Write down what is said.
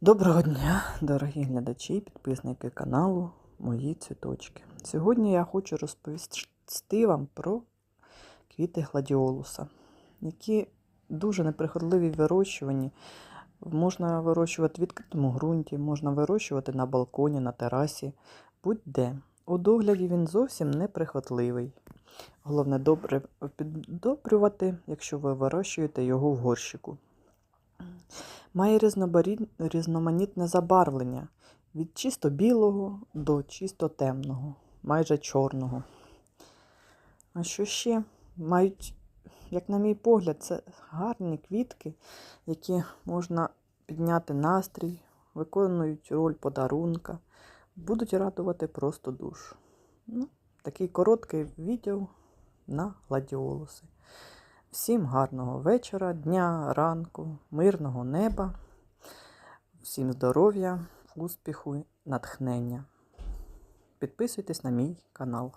Доброго дня, дорогі глядачі, підписники каналу Мої цвіточки. Сьогодні я хочу розповісти вам про квіти гладіолуса, які дуже неприхотливі в. Можна вирощувати в відкритому ґрунті, можна вирощувати на балконі, на терасі, будь-де. У догляді він зовсім неприхотливий. Головне добре піддобрювати, якщо ви вирощуєте його в горщику. Має різноманітне забарвлення від чисто білого до чисто темного, майже чорного. А що ще? Мають, як на мій погляд, це гарні квітки, які можна підняти настрій, виконують роль подарунка, будуть радувати просто душу. Ну, такий короткий відео на гладіолуси. Всім гарного вечора, дня, ранку, мирного неба, всім здоров'я, успіху, натхнення. Підписуйтесь на мій канал.